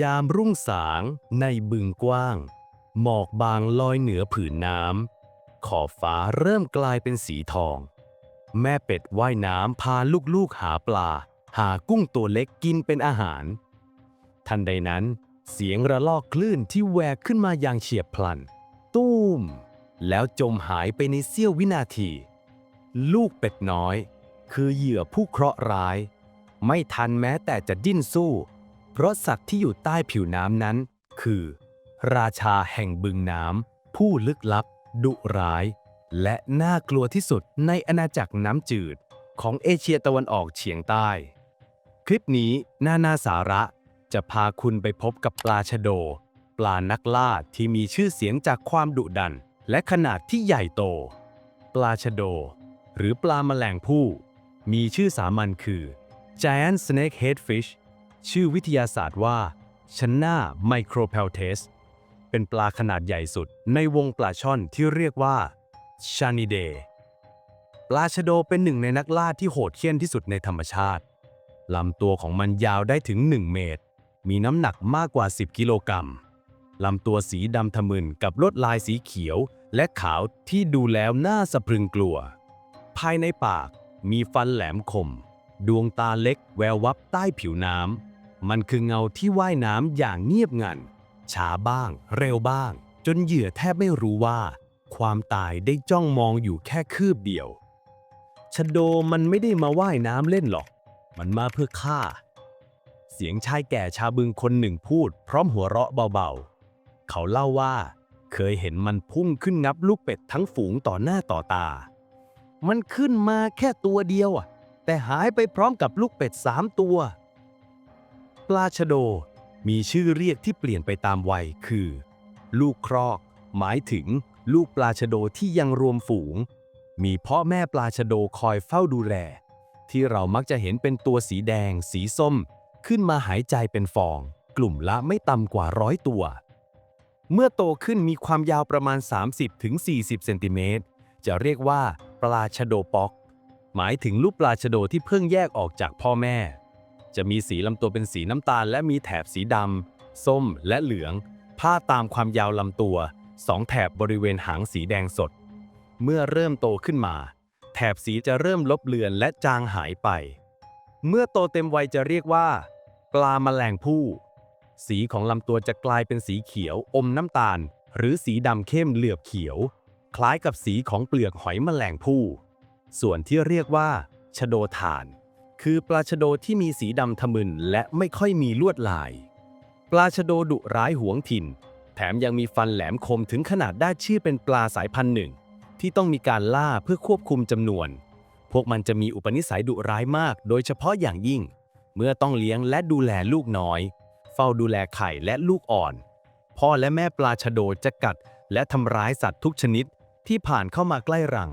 ยามรุ่งสางในบึงกว้าง หมอกบางลอยเหนือผืนน้ำขอบฟ้าเริ่มกลายเป็นสีทอง แม่เป็ดว่ายน้ำพาลูกๆหาปลา หากุ้งตัวเล็กกินเป็นอาหาร ทันใดนั้นเสียงระลอกคลื่นที่แวกขึ้นมาอย่างเฉียบพลันตุ้ม แล้วจมหายไปในเสี้ยววินาที ลูกเป็ดน้อย คือเหยื่อผู้เคราะห์ร้าย ไม่ทันแม้แต่จะดิ้นสู้ เพราะสัตว์ที่อยู่ใต้ผิวน้ำนั้น คือ ราชาแห่งบึงน้ำผู้ลึกลับ ดุร้าย และน่ากลัวที่สุดในอาณาจักรน้ำจืด ของเอเชียตะวันออกเฉียงใต้ คลิปนี้น่านาสาระจะพาคุณไปพบกับปลาชะโด ปลานักล่าที่มีชื่อเสียงจากความดุดัน และขนาดที่ใหญ่โต ปลาชะโด หรือปลาแมลงผู้ มีชื่อสามัญคือ Giant Snakehead Fish ชื่อวิทยาศาสตร์ว่า Channa micropeltes เป็นปลาขนาดใหญ่สุดในวงปลาช่อนที่เรียกว่า Chanidae ปลาชะโดเป็นหนึ่งในนักล่าที่โหดเหี้ยมที่สุดในธรรมชาติลำตัวของมันยาวได้ถึง 1 เมตร มีน้ำหนักมากกว่า 10 กิโลกรัมลำตัวสีดำทะมึนกับลวดลายสีเขียวและขาวที่ดูแล้วน่าสะพรึงกลัว ภายในปากมีฟันแหลมคม ดวงตาเล็กแวววับใต้ผิวน้ำ มันคือเงาที่ว่ายน้ำอย่างเงียบงัน ช้าบ้าง เร็วบ้าง จนเหยื่อแทบไม่รู้ว่า ความตายได้จ้องมองอยู่แค่คืบเดียวชโดมันไม่ได้มาว่ายน้ำเล่นหรอก มันมาเพื่อฆ่า เสียงชายแก่ชาบึงคนหนึ่งพูด พร้อมหัวเราะเบาๆ เขาเล่าว่า เคยเห็นมันพุ่งขึ้นงับลูกเป็ดทั้งฝูงต่อหน้าต่อตา มันขึ้นมาแค่ตัวเดียวอะแต่หายไปพร้อมกับลูกเป็ดสามตัว ลาชะโด มีชื่อเรียกที่เปลี่ยนไปตามวัยคือ ลูกครอก หมายถึงลูกปลาชะโดที่ยังรวมฝูง มีพ่อแม่ปลาชะโดคอยเฝ้าดูแล ที่เรามักจะเห็นเป็นตัวสีแดง สีส้ม ขึ้นมาหายใจเป็นฟอง กลุ่มละไม่ต่ำกว่าร้อยตัว เมื่อโตขึ้นมีความยาวประมาณ 30-40 เซนติเมตรจะเรียกว่า ปลาชะโดป๊อก หมายถึงลูกปลาชะโดที่เพิ่งแยกออกจากพ่อแม่ จะมีสีลำตัวเป็นสีน้ำตาล และมีแถบสีดำส้มและเหลืองผ้าตามความยาวลำตัวสองแถบบริเวณหางสีแดงสด เมื่อเริ่มโตขึ้นมา แถบสีจะเริ่มลบเลือนและจางหายไป เมื่อโตเต็มวัยจะเรียกว่า ปลาแมลงผู้ สีของลำตัวจะกลายเป็นสีเขียวอมน้ำตาล หรือสีดำเข้มเหลือบเขียว คล้ายกับสีของเปลือกหอยแมลงผู้ ส่วนที่เรียกว่าชโดถ่าน คือปลาชะโดที่มีสีดำทะมึนและไม่ค่อยมีลวดลาย ปลาชะโดดุร้ายหวงถิ่น แถมยังมีฟันแหลมคมถึงขนาดได้ชื่อเป็นปลาสายพันธุ์หนึ่ง ที่ต้องมีการล่าเพื่อควบคุมจำนวน พวกมันจะมีอุปนิสัยดุร้ายมาก โดยเฉพาะอย่างยิ่ง เมื่อต้องเลี้ยงและดูแลลูกน้อย เฝ้าดูแลไข่และลูกอ่อน พ่อและแม่ปลาชะโดจะกัด และทำร้ายสัตว์ทุกชนิดที่ผ่านเข้ามาใกล้รัง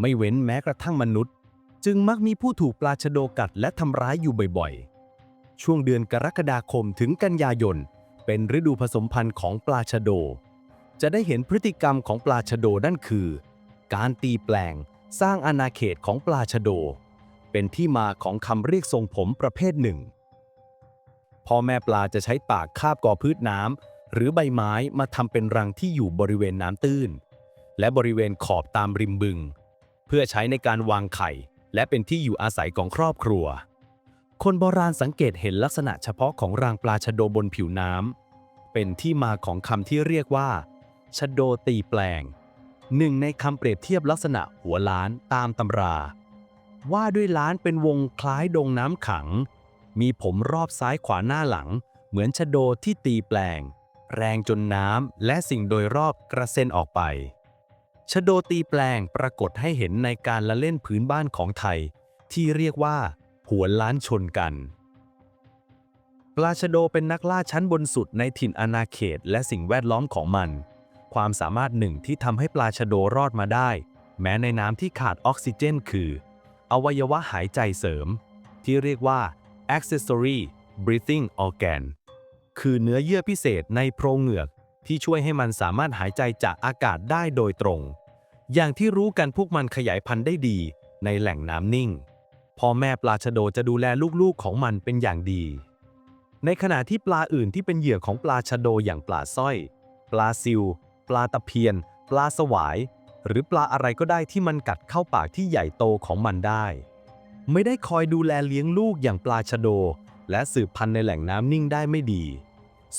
ไม่เว้นแม้กระทั่งมนุษย์ จึงมักมีผู้ถูกปลาชะโดกัดและทำร้ายอยู่บ่อยๆ ช่วงเดือนกรกฎาคมถึงกันยายน เป็นฤดูผสมพันธุ์ของปลาชะโด จะได้เห็นพฤติกรรมของปลาชะโดนั่นคือ การตีแปลง สร้างอาณาเขตของปลาชะโด เป็นที่มาของคำเรียกทรงผมประเภทหนึ่ง พ่อแม่ปลาจะใช้ปากคาบกอพืชน้ำหรือใบไม้มาทำเป็นรังที่อยู่บริเวณน้ำตื้น และบริเวณขอบตามริมบึง เพื่อใช้ในการวางไข่ และเป็นที่อยู่อาศัยของครอบครัว คนโบราณสังเกตเห็นลักษณะเฉพาะของรางปลาชะโดบนผิวน้ำเป็นที่มาของคำที่เรียกว่าชะโดตีแปลง หนึ่งในคำเปรียบเทียบลักษณะหัวล้านตามตำรา ว่าด้วยล้านเป็นวงคล้ายดงน้ำขัง มีผมรอบซ้ายขวาหน้าหลัง เหมือนชะโดที่ตีแปลง แรงจนน้ำและสิ่งโดยรอบกระเซ็นออกไป ชะโดตีแปลงปรากฏให้เห็นในการละเล่นพื้นบ้านของไทย ที่เรียกว่าหัวล้านชนกัน ปลาชะโดเป็นนักล่าชั้นบนสุดในถิ่นอาณาเขตและสิ่งแวดล้อมของมัน ความสามารถหนึ่งที่ทำให้ปลาชะโดรอดมาได้ แม้ในน้ำที่ขาดออกซิเจน คือ อวัยวะหายใจเสริม ที่เรียกว่า accessory breathing organ คือเนื้อเยื่อพิเศษในโพรงเหงือก ที่ช่วยให้มันสามารถหายใจจากอากาศได้โดยตรง อย่างที่รู้กันพวกมันขยายพันธุ์ได้ดี ในแหล่งน้ำนิ่ง พ่อแม่ปลาชะโดจะดูแลลูกๆของมันเป็นอย่างดี ในขณะที่ปลาอื่นที่เป็นเหยื่อของปลาชะโดอย่างปลาสร้อย ปลาซิว ปลาตะเพียน ปลาสวาย หรือปลาอะไรก็ได้ที่มันกัดเข้าปากที่ใหญ่โตของมันได้ ไม่ได้คอยดูแลเลี้ยงลูกอย่างปลาชะโด และสืบพันธุ์ในแหล่งน้ำนิ่งได้ไม่ดี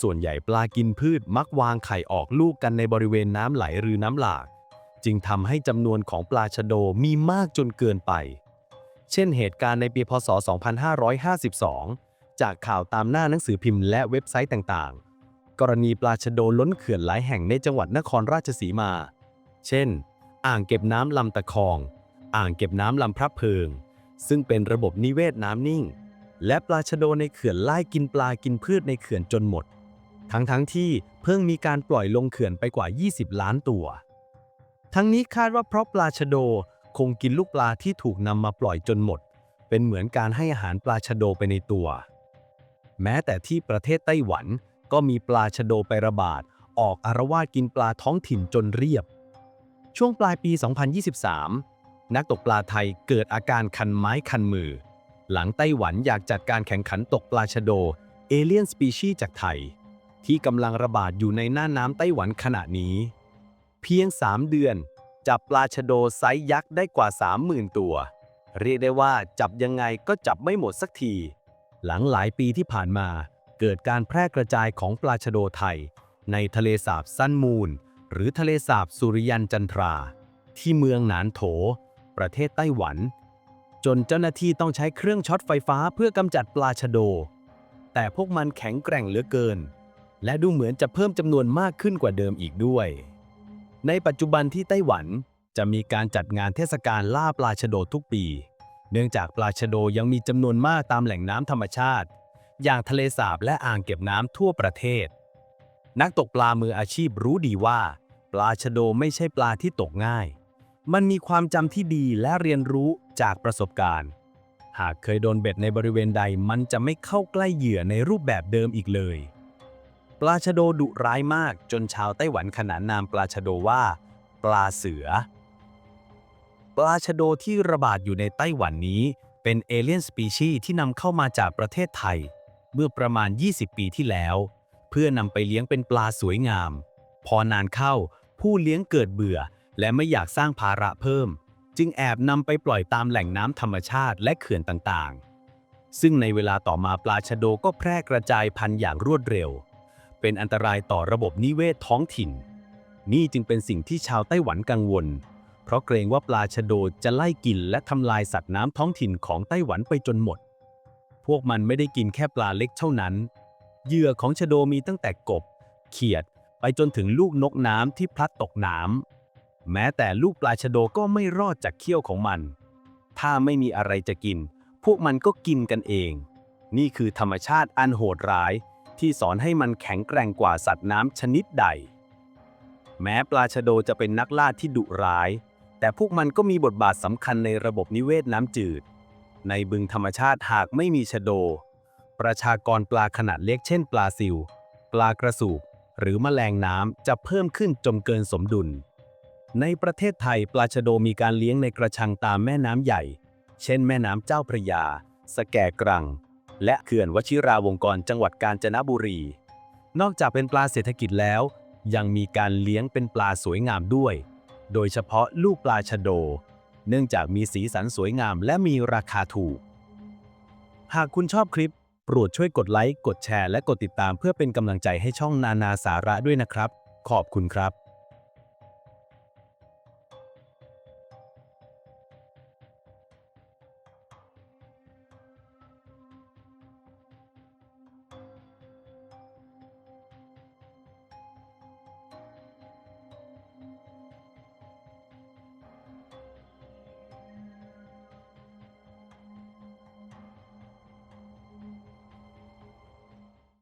ส่วนใหญ่ปลากินพืชมักวางไข่ออกลูกกันในบริเวณน้ำไหลหรือน้ำหลาก จึงทำให้จำนวนของปลาชะโดมีมากจนเกินไป เช่นเหตุการณ์ในปีพศ 2552 จากข่าวตามหน้าหนังสือพิมพ์และเว็บไซต์ต่างๆ กรณีปลาชะโดล้นเขื่อนหลายแห่งในจังหวัดนครราชสีมา เช่น อ่างเก็บน้ำลำตะคอง อ่างเก็บน้ำลำพระเพิง ซึ่งเป็นระบบนิเวศน้ำนิ่ง และปลาชะโดในเขื่อนไล่กินปลากินพืชในเขื่อนจนหมด ทั้งๆทที่เพิ่งมีการปล่อยลงเขื่อนไปกว่า 20 ล้านตัว ทั้งนี้คาดว่าเพราะปลาชะโดคงกินลูกปลาที่ถูกนำมาปล่อยจนหมด เป็นเหมือนการให้อาหารปลาชะโดไปในตัว แม้แต่ที่ประเทศไต้หวันก็มีปลาชะโดไประบาด ออกอารวาสกินปลาท้องถิ่นจนเรียบ ช่วงปลายปี 2023 นักตกปลาไทยเกิดอาการคันไม้คันมือ หลังไต้หวันอยากจัดการแข่งขันตกปลาชะโดเอเลียนสปีชีจากไทย ที่กำลังระบาดอยู่ในหน้าน้ำไต้หวันขณะนี้ เพียง 3 เดือน จับปลาชะโดไซส์ยักษ์ได้กว่า 30,000 ตัว เรียกได้ว่าจับยังไงก็จับไม่หมดสักที หลังหลายปีที่ผ่านมา เกิดการแพร่กระจายของปลาชะโดไทย ในทะเลสาบซันมูนหรือทะเลสาบสุริยันจันทรา ที่เมืองหนานโถ ประเทศไต้หวัน จนเจ้าหน้าที่ต้องใช้เครื่องช็อตไฟฟ้าเพื่อกำจัดปลาชะโด แต่พวกมันแข็งแกร่งเหลือเกิน และดูเหมือนจะเพิ่มจำนวนมากขึ้นกว่าเดิมอีกด้วย ในปัจจุบันที่ไต้หวันจะมีการจัดงานเทศกาลล่าปลาชะโดทุกปี เนื่องจากปลาชะโดยังมีจำนวนมากตามแหล่งน้ำธรรมชาติ อย่างทะเลสาบและอ่างเก็บน้ำทั่วประเทศ นักตกปลามืออาชีพรู้ดีว่า ปลาชะโดไม่ใช่ปลาที่ตกง่าย มันมีความจำที่ดีและเรียนรู้จากประสบการณ์ หากเคยโดนเบ็ดในบริเวณใดมันจะไม่เข้าใกล้เหยื่อในรูปแบบเดิมอีกเลย ปลาชะโดดุร้ายมากจนชาวไต้หวันขนานนามปลาชะโดว่า ปลาเสือ ปลาชะโดที่ระบาดอยู่ในไต้หวันนี้ เป็นเอเลียนสปีชีส์ที่นำเข้ามาจากประเทศไทย เมื่อประมาณ 20 ปีที่แล้ว เพื่อนำไปเลี้ยงเป็นปลาสวยงาม พอนานเข้าผู้เลี้ยงเกิดเบื่อ และไม่อยากสร้างภาระเพิ่ม จึงแอบนำไปปล่อยตามแหล่งน้ำธรรมชาติและเขื่อนต่างๆ ซึ่งในเวลาต่อมาปลาชะโดก็แพร่กระจายพันธุ์อย่างรวดเร็ว เป็นอันตรายต่อระบบนิเวศท้องถิ่น นี่จึงเป็นสิ่งที่ชาวไต้หวันกังวล เพราะเกรงว่าปลาชะโดจะไล่กินและทำลายสัตว์น้ำท้องถิ่นของไต้หวันไปจนหมด พวกมันไม่ได้กินแค่ปลาเล็กเท่านั้น เหยื่อของชะโดมีตั้งแต่กบ เขียด ไปจนถึงลูกนกน้ำที่พลัดตกน้ำแม้แต่ลูกปลาชะโดก็ไม่รอดจากเขี้ยวของมัน ถ้าไม่มีอะไรจะกิน พวกมันก็กินกันเอง นี่คือธรรมชาติอันโหดร้าย ที่สอนให้มันแข็งแกร่งกว่าสัตว์น้ำชนิดใด แม้ปลาชะโดจะเป็นนักล่าที่ดุร้าย แต่พวกมันก็มีบทบาทสำคัญในระบบนิเวศน้ำจืด ในบึงธรรมชาติหากไม่มีชะโด ประชากรปลาขนาดเล็กเช่นปลาซิว ปลากระสูบหรือแมลงน้ำจะเพิ่มขึ้นจนเกินสมดุล ในประเทศไทยปลาชะโดมีการเลี้ยงในกระชังตามแม่น้ำใหญ่ เช่น แม่น้ำเจ้าพระยา สแกกรัง และเขื่อนวชิราวงกรจังหวัดกาญจนบุรี นอกจากเป็นปลาเศรษฐกิจแล้ว ยังมีการเลี้ยงเป็นปลาสวยงามด้วย โดยเฉพาะลูกปลาชะโด เนื่องจากมีสีสันสวยงามและมีราคาถูก หากคุณชอบคลิป โปรดช่วยกดไลค์ กดแชร์ และกดติดตามเพื่อเป็นกำลังใจให้ช่องนานาสาระด้วยนะครับ ขอบคุณครับ